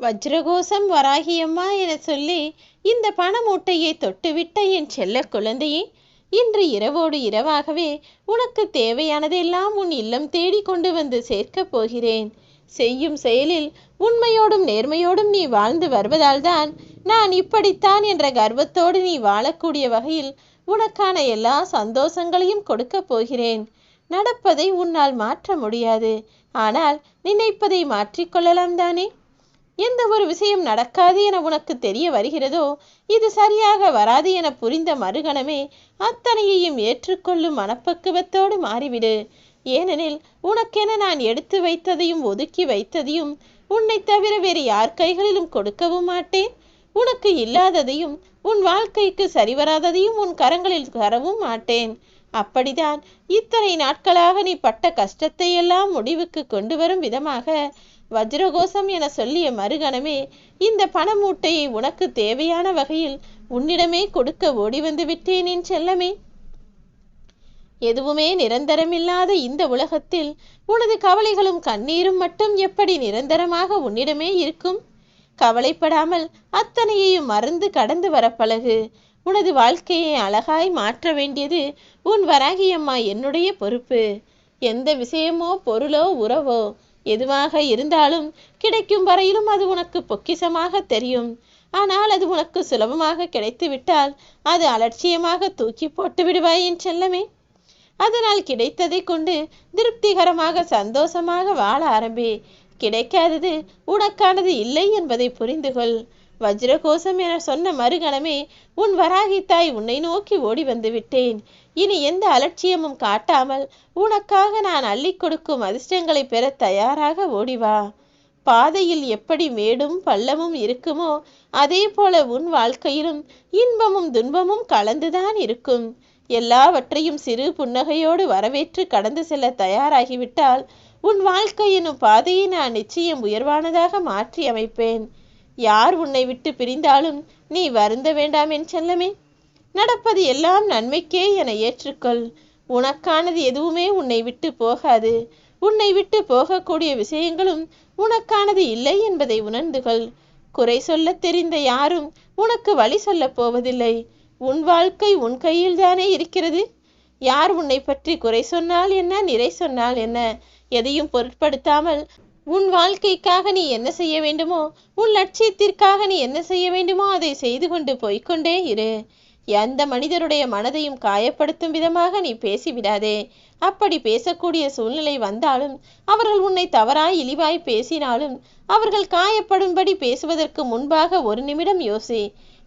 வஜ்ரகோசம் வராகியம்மா என சொல்லி இந்த பண மூட்டையை தொட்டுவிட்ட என் செல்ல குழந்தையே இன்று இரவோடு இரவாகவே உனக்கு தேவையானதெல்லாம் உன் இல்லம் தேடி கொண்டு வந்து சேர்க்கப் போகிறேன். செய்யும் செயலில் உண்மையோடும் நேர்மையோடும் நீ வாழ்ந்து வருவதால்தான் நான் இப்படித்தான் என்ற கர்வத்தோடு நீ வாழக்கூடிய வகையில் உனக்கான எல்லா சந்தோஷங்களையும் கொடுக்கப் போகிறேன். நடப்பதை உன்னால் மாற்ற முடியாது. ஆனால் நினைப்பதை மாற்றிக்கொள்ளலாம் தானே? எந்த ஒரு விஷயம் நடக்காது என உனக்கு தெரிய வருகிறதோ இது சரியாக வராது என புரிந்த மறுகணமே அத்தனையையும் ஏற்றுக்கொள்ளும் மனப்பக்குவத்தோடு மாறிவிடு. ஏனெனில் உனக்கென நான் எடுத்து வைத்ததையும் ஒதுக்கி வைத்ததையும் உன்னை தவிர வேறு யார் கைகளிலும் கொடுக்கவும் மாட்டேன். உனக்கு இல்லாததையும் உன் வாழ்க்கைக்கு சரிவராததையும் உன் கரங்களில் தரவும் மாட்டேன். அப்படிதான் இத்தனை நாட்களாக நீ பட்ட கஷ்டத்தை எல்லாம் முடிவுக்கு கொண்டு வரும் விதமாக வஜ்ரகோசம் என சொல்லிய மறுகணமே இந்த பண மூட்டையை உனக்கு தேவையான வகையில் உன்னிடமே கொடுக்க ஓடி வந்து விட்டேன் என் செல்லமே. எதுவுமே நிரந்தரமில்லாத இந்த உலகத்தில் உனது கவலைகளும் கண்ணீரும் மட்டும் எப்படி நிரந்தரமாக உன்னிடமே இருக்கும்? கவலைப்படாமல் அத்தனையையும் மறந்து கடந்து வர பழகு. உனது வாழ்க்கையை அழகாய் மாற்ற வேண்டியது உன் வராகியம்மா என்னுடைய பொறுப்பு. எந்த விஷயமோ பொருளோ உறவோ எதுவாக இருந்தாலும் கிடைக்கும் வரையிலும் அது உனக்கு பொக்கிசமாக தெரியும். ஆனால் அது உனக்கு சுலபமாக கிடைத்துவிட்டால் அது அலட்சியமாக தூக்கி போட்டு விடுவாய் என் செல்லமே. அதனால் கிடைத்ததை கொண்டு திருப்திகரமாக சந்தோஷமாக வாழ ஆரம்பி. கிடைக்காதது உனக்கானது இல்லை என்பதை புரிந்து கொள் வஜ்ரகோசம் என சொன்ன மறுகணமே உன் வராகி தாய் உன்னை நோக்கி ஓடி வந்து விட்டேன் இனி எந்த அலட்சியமும் காட்டாமல் உனக்காக நான் அள்ளி கொடுக்கும் அதிர்ஷ்டங்களை பெற தயாராக ஓடிவா பாதையில் எப்படி மேடும் பள்ளமும் இருக்குமோ அதே போல உன் வாழ்க்கையிலும் இன்பமும் துன்பமும் கலந்துதான் இருக்கும். எல்லாவற்றையும் சிறு புன்னகையோடு வரவேற்று கடந்து செல்ல தயாராகிவிட்டால் உன் வாழ்க்கை எனும் பாதையை நான் நிச்சயம் உயர்வானதாக மாற்றி அமைப்பேன். யார் உன்னை விட்டு பிரிந்தாலும் நீ வருந்த வேண்டாம் என் செல்லமே. நடப்பது எல்லாம் நன்மைக்கே என ஏற்றுக்கொள். உனக்கானது எதுவுமே உன்னை விட்டு போகாது. உன்னை விட்டு போகக்கூடிய விஷயங்களும் உனக்கானது இல்லை என்பதை உணர்ந்து கொள் குறை சொல்ல தெரிந்த யாரும் உனக்கு வழி சொல்லப் போவதில்லை. உன் வாழ்க்கை உன் கையில் தானே இருக்கிறது. யார் உன்னை பற்றி குறை சொன்னால் என்ன நிறை சொன்னால் என்ன? எதையும் பொருட்படுத்தாமல் உன் வாழ்க்கைக்காக நீ என்ன செய்ய வேண்டுமோ உன் லட்சியத்திற்காக நீ என்ன செய்ய வேண்டுமோ அதை செய்து கொண்டு போய்க்கொண்டே இரு. எந்த மனிதருடைய மனதையும் காயப்படுத்தும் விதமாக நீ பேசிவிடாதே. அப்படி பேசக்கூடிய சூழ்நிலை வந்தாலும் அவர்கள் உன்னை தவறாய் இழிவாய் பேசினாலும் அவர்கள் காயப்படும்படி பேசுவதற்கு முன்பாக ஒரு நிமிடம் யோசி.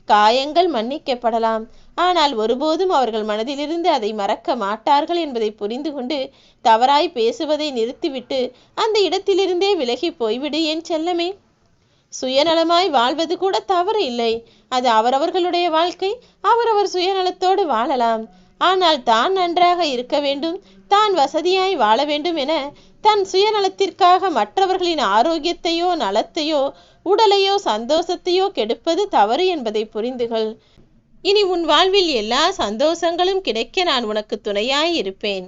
காயங்கள் மன்னிக்கப்படலாம். ஆனால் ஒருபோதும் அவர்கள் மனதிலிருந்து அதை மறக்க மாட்டார்கள் என்பதை புரிந்து கொண்டு தவறாய் பேசுவதை நிறுத்திவிட்டு அந்த இடத்திலிருந்தே விலகி போய்விடு என் செல்லமே? சுயநலமாய் வாழ்வது கூட தவறு இல்லை. அது அவரவர்களுடைய வாழ்க்கை. அவரவர் சுயநலத்தோடு வாழலாம். ஆனால் தான் நன்றாக இருக்க வேண்டும் தான் வசதியாய் வாழ வேண்டும் என தன் சுயநலத்திற்காக மற்றவர்களின் ஆரோக்கியத்தையோ நலத்தையோ உடலையோ சந்தோஷத்தையோ கெடுப்பது தவறு என்பதை புரிந்துகள். இனி உன் வாழ்வில் எல்லா சந்தோஷங்களும் கிடைக்க நான் உனக்கு துணையாய் இருப்பேன்.